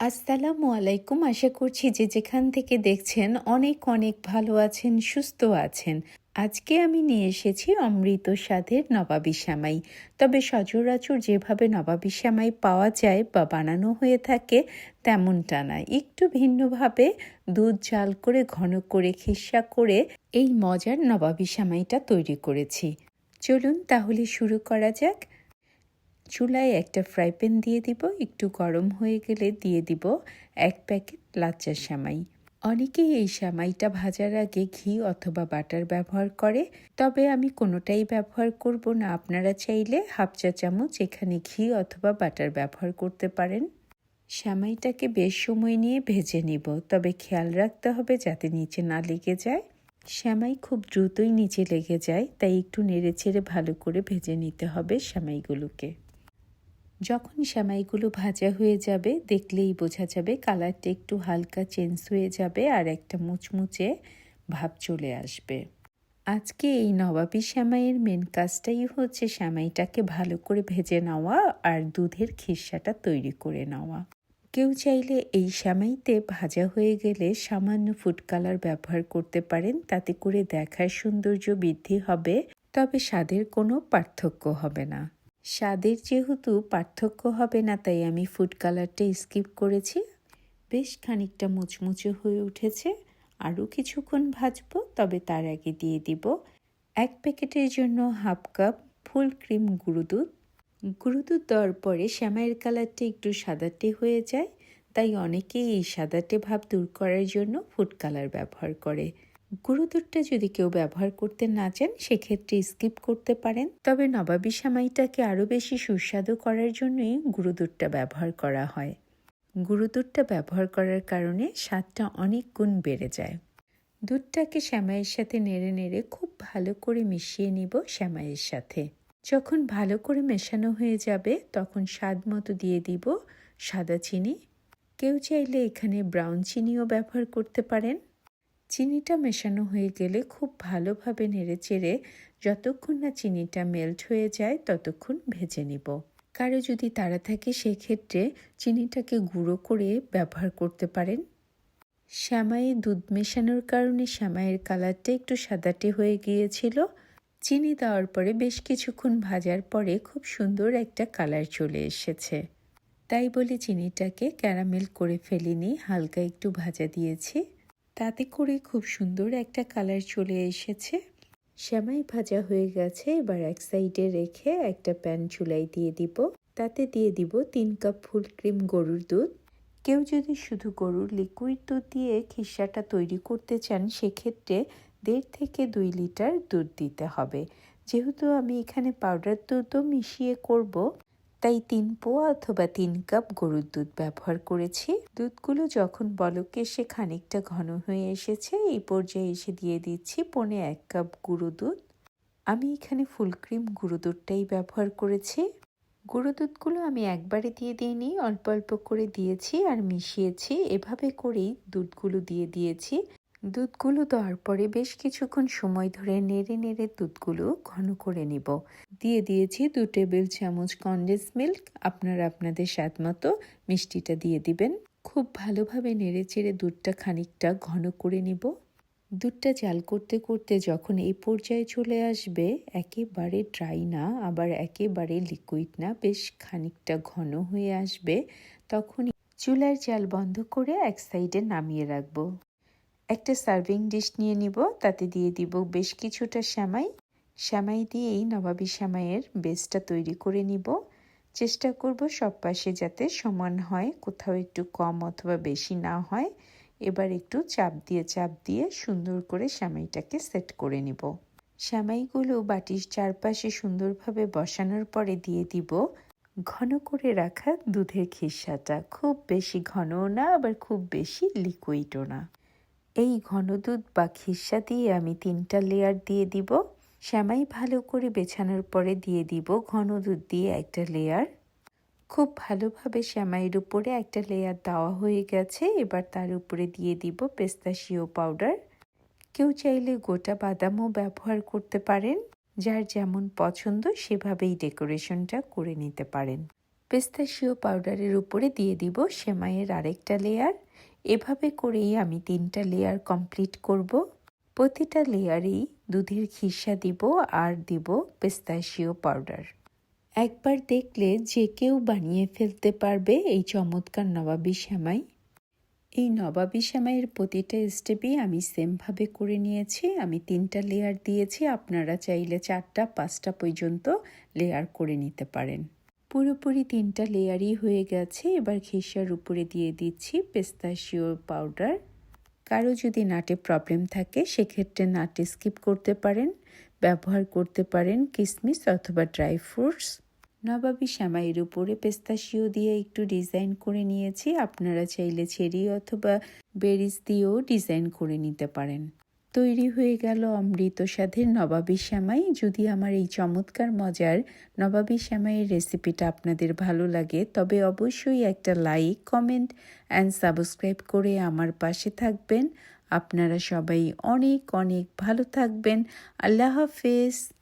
আসসালামু আলাইকুম। আশা করছি যে যেখান থেকে দেখছেন অনেক অনেক ভালো আছেন, সুস্থ আছেন। আজকে আমি নিয়ে এসেছি অমৃত স্বাদের নবাবী শ্যামাই তবে সচরাচর যেভাবে নবাবী শ্যামাই পাওয়া যায় বা বানানো হয়ে থাকে, তেমনটা না। একটু ভিন্নভাবে দুধ জাল করে, ঘন করে খিসা করে এই মজার নবাবী শ্যামাইটা তৈরি করেছি। চলুন তাহলে শুরু করা যাক। চুলায় একটা ফ্রাই প্যান দিয়ে দিব, একটু গরম হয়ে গেলে দিয়ে দিব এক প্যাকেট লাচ্চা সেমাই অনেকেই এই সেমাইটা ভাজার আগে ঘি অথবা বাটার ব্যবহার করে, তবে আমি কোনোটাই ব্যবহার করব না। আপনারা চাইলে হাফ চা চামচ এখানে ঘি অথবা বাটার ব্যবহার করতে পারেন। সেমাইটাকে বেশ সময় নিয়ে ভেজে নিব, তবে খেয়াল রাখতে হবে যাতে নিচে না লেগে যায়। শ্যামাই খুব দ্রুতই নিচে লেগে যায়, তাই একটু নেড়ে চেড়ে ভালো করে ভেজে নিতে হবে শ্যামাইগুলোকে। যখন সেমাইগুলো ভাজা হয়ে যাবে, দেখলেই বোঝা যাবে কালারটা একটু হালকা চেঞ্জ হয়ে যাবে আর একটা মুচমুচে ভাব চলে আসবে। আজকে এই নবাবী শ্যামাইয়ের মেন কাজটাই হচ্ছে শ্যামাইটাকে ভালো করে ভেজে নেওয়া আর দুধের খিসাটা তৈরি করে নেওয়া। কেউ চাইলে এই শ্যামাইতে ভাজা হয়ে গেলে সামান্য ফুড কালার ব্যবহার করতে পারেন, তাতে করে দেখার সৌন্দর্য বৃদ্ধি হবে, তবে স্বাদের কোনো পার্থক্য হবে না। স্বাদের যেহেতু পার্থক্য হবে না, তাই আমি ফুড কালারটা স্কিপ করেছি। বেশ খানিকটা মুচমুচে হয়ে উঠেছে। আরও কিছুক্ষণ ভাজবো, তবে তার আগে দিয়ে দিব এক প্যাকেটের জন্য হাফ কাপ ফুল ক্রিম গুঁড়ো দুধ। গুঁড়ো দুধ দেওয়ার পরে শ্যামাইয়ের কালারটা একটু সাদাটে হয়ে যায়, তাই অনেকেই এই সাদাটে ভাব দূর করার জন্য ফুড কালার ব্যবহার করে। গুঁড়ো দুধটা যদি কেউ ব্যবহার করতে না চান, সেক্ষেত্রে স্কিপ করতে পারেন। তবে নবাবী সামাইটাকে আরও বেশি সুস্বাদু করার জন্যই গুঁড়ো দুধটা ব্যবহার করা হয়। গুঁড়ো দুধটা ব্যবহার করার কারণে স্বাদটা অনেক গুণ বেড়ে যায়। দুধটাকে শ্যামাইয়ের সাথে নেড়ে নেড়ে খুব ভালো করে মিশিয়ে নিব শ্যামাইয়ের সাথে। যখন ভালো করে মেশানো হয়ে যাবে, তখন স্বাদ মতো দিয়ে দিব সাদা চিনি। কেউ চাইলে এখানে ব্রাউন চিনিও ব্যবহার করতে পারেন। চিনিটা মেশানো হয়ে গেলে খুব ভালোভাবে নেড়ে চেড়ে যতক্ষণ না চিনিটা মেল্ট হয়ে যায়, ততক্ষণ ভেজে নিব। কারও যদি তারা থাকে, সেক্ষেত্রে চিনিটাকে গুঁড়ো করে ব্যবহার করতে পারেন। শ্যামাইয়ে দুধ মেশানোর কারণে শ্যামাইয়ের কালারটা একটু সাদাটে হয়ে গিয়েছিল। চিনি দেওয়ার পরে বেশ কিছুক্ষণ ভাজার পরে খুব সুন্দর একটা কালার চলে এসেছে। তাই বলে চিনিটাকে ক্যারামেল করে ফেলিনি, হালকা একটু ভাজা দিয়েছি। তাতে করে খুব সুন্দর একটা কালার চলে এসেছে। শ্যামাই ভাজা হয়ে গেছে, এবার এক সাইডে রেখে একটা প্যান চুলাই দিয়ে দিব। তাতে দিয়ে দিব তিন কাপ ফুল ক্রিম গরুর দুধ। কেউ যদি শুধু গরুর লিকুইড দুধ দিয়ে খিসাটা তৈরি করতে চান, সেক্ষেত্রে দেড় থেকে দুই লিটার দুধ দিতে হবে। যেহেতু আমি এখানে পাউডার দুধও মিশিয়ে করব তাই তিন পোয়া অথবা তিন কাপ গরুর দুধ ব্যবহার করেছি। দুধগুলো যখন বলকে এসে খানিকটা ঘন হয়ে এসেছে, এই পর্যায়ে এসে দিয়ে দিচ্ছি পনে এক কাপ গুঁড়ো দুধ। আমি এখানে ফুল ক্রিম গুঁড়ো দুধটাই ব্যবহার করেছি। গুঁড়ো দুধগুলো আমি একবারে দিয়ে দিইনি, অল্প অল্প করে দিয়েছি আর মিশিয়েছি। এভাবে করেই দুধগুলো দিয়ে দিয়েছি। দুধগুলো দেওয়ার পরে বেশ কিছুক্ষণ সময় ধরে নেড়ে নেড়ে দুধগুলো ঘন করে নিব। দিয়ে দিয়েছি দু টেবিল চামচ কন্ডেন্স মিল্ক। আপনারা আপনাদের স্বাদ মতো মিষ্টিটা দিয়ে দিবেন। খুব ভালোভাবে নেড়ে চেড়ে দুধটা খানিকটা ঘন করে নিব। দুধটা জাল করতে করতে যখন এই পর্যায়ে চলে আসবে, একেবারে ড্রাই না, আবার একেবারে লিকুইড না, বেশ খানিকটা ঘন হয়ে আসবে তখন চুলার জাল বন্ধ করে এক সাইডে নামিয়ে রাখব। একটা সার্ভিং ডিশ নিয়ে নিব, তাতে দিয়ে দিব বেশ কিছুটা শ্যামাই। শ্যামাই দিয়েই নবাবী শ্যামাইয়ের বেসটা তৈরি করে নিব। চেষ্টা করব সব পাশে যাতে সমান হয়, কোথাও একটু কম অথবা বেশি না হয়। এবার একটু চাপ দিয়ে চাপ দিয়ে সুন্দর করে শ্যামাইটাকে সেট করে নিব। শ্যামাইগুলো বাটির চারপাশে সুন্দরভাবে বসানোর পরে দিয়ে দিব ঘন করে রাখা দুধের খিসাটা। খুব বেশি ঘনও না, আবার খুব বেশি লিকুইডও না। এই ঘন দুধ বা খিসা দিয়ে আমি তিনটা লেয়ার দিয়ে দিব। শ্যামাই ভালো করে বেছানোর পরে দিয়ে দিব ঘন দুধ দিয়ে একটা লেয়ার খুব ভালোভাবে শ্যামাইয়ের উপরে একটা লেয়ার দেওয়া হয়ে গেছে। এবার তার উপরে দিয়ে দিব পেস্তাশিও পাউডার। কেউ চাইলে গোটা বাদামও ব্যবহার করতে পারেন। যার যেমন পছন্দ সেভাবেই ডেকোরেশনটা করে নিতে পারেন। পেস্তাশিও পাউডারের উপরে দিয়ে দিব সেমাইয়ের আরেকটা লেয়ার এভাবে করেই আমি তিনটা লেয়ার কমপ্লিট করব। প্রতিটা লেয়ারেই দুধের খিসা দিব, আর দিব পেস্তাশিও পাউডার একবার দেখলে যে কেউ বানিয়ে ফেলতে পারবে এই চমৎকার নবাবী সেমাই। এই নবাবী সেমাইয়ের প্রতিটা স্টেপেই আমি সেমভাবে করে নিয়েছি। আমি তিনটা লেয়ার দিয়েছি, আপনারা চাইলে চারটা, পাঁচটা পর্যন্ত লেয়ার করে নিতে পারেন। পুরোপুরি তিনটা লেয়ারই হয়ে গেছে। এবার খিসার উপরে দিয়ে দিচ্ছি পেস্তাশিও পাউডার। কারও যদি নাটে প্রবলেম থাকে, সেক্ষেত্রে নাটে স্কিপ করতে পারেন, ব্যবহার করতে পারেন কিসমিস অথবা ড্রাই ফ্রুটস। নবাবী শ্যামাইয়ের উপরে পেস্তাশিও দিয়ে একটু ডিজাইন করে নিয়েছি। আপনারা চাইলে চেরি অথবা বেরিজ দিয়েও ডিজাইন করে নিতে পারেন। তৈরি হয়ে গেল অমৃত স্বাদের নবাবী শ্যামাই। যদি আমার এই চমৎকার মজার নবাবী শ্যামাইয়ের রেসিপিটা আপনাদের ভালো লাগে, তবে অবশ্যই একটা লাইক, কমেন্ট অ্যান্ড সাবস্ক্রাইব করে আমার পাশে থাকবেন। আপনারা সবাই অনেক অনেক ভালো থাকবেন। আল্লাহ হাফেজ।